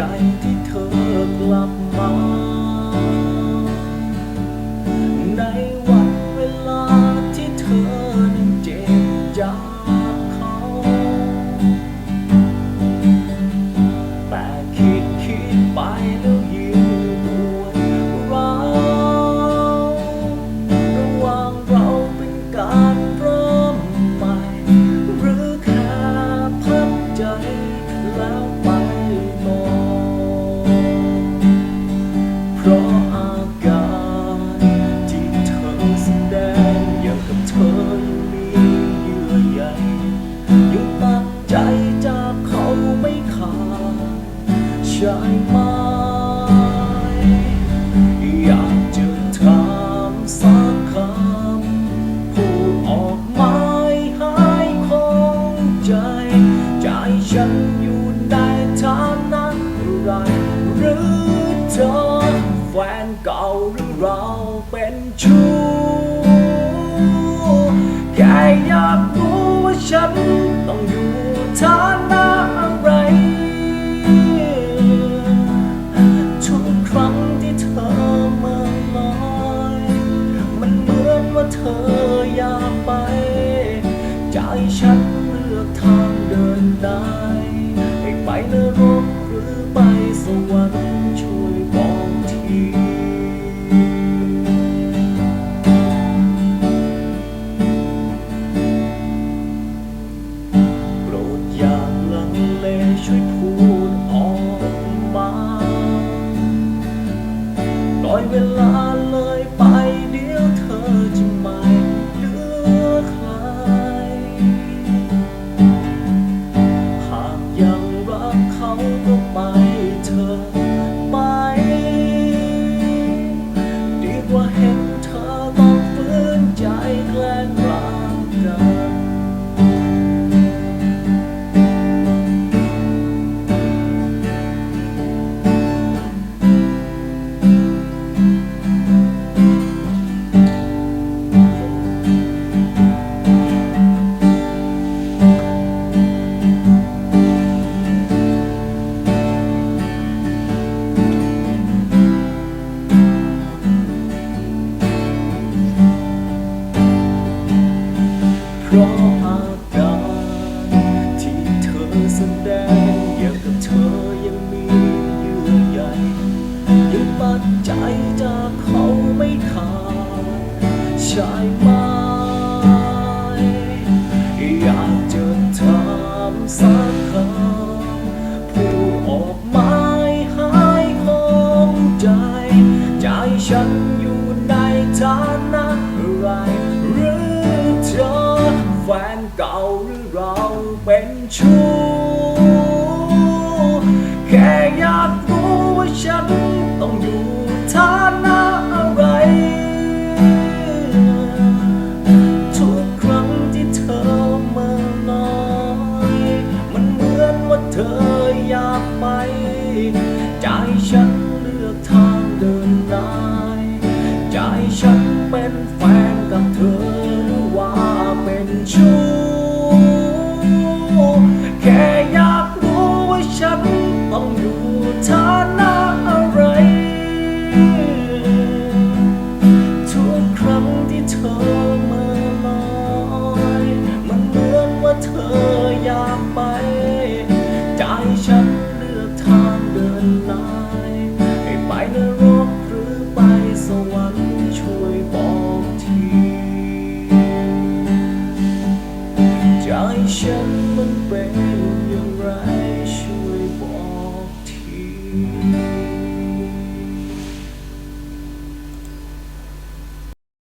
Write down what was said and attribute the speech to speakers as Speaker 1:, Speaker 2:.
Speaker 1: ใจ ใจจากเขาไม่ขาดใช่ไหมอยากจะถามสักคำพูดออกไมาหายคงใจ ใจฉันอยู่ ฉันเลือกทางเดินได้ให้ไปนรกหรือไปสวรรค์ช่วยบอกทีโปรดอย่าลังเลช่วย ก ใจจากเขาไม่ขาดใช่ไหม อยากจะถามสักคำพูดออกมาให้หายของใจ ใจฉันอยู่ในฐานะอะไรหรือเธอแฟนเก่าหรือเราเป็นชู้ากไป ใจฉันเลือกทางเดินได้ ใจฉันเป็นแฟนกับเธอ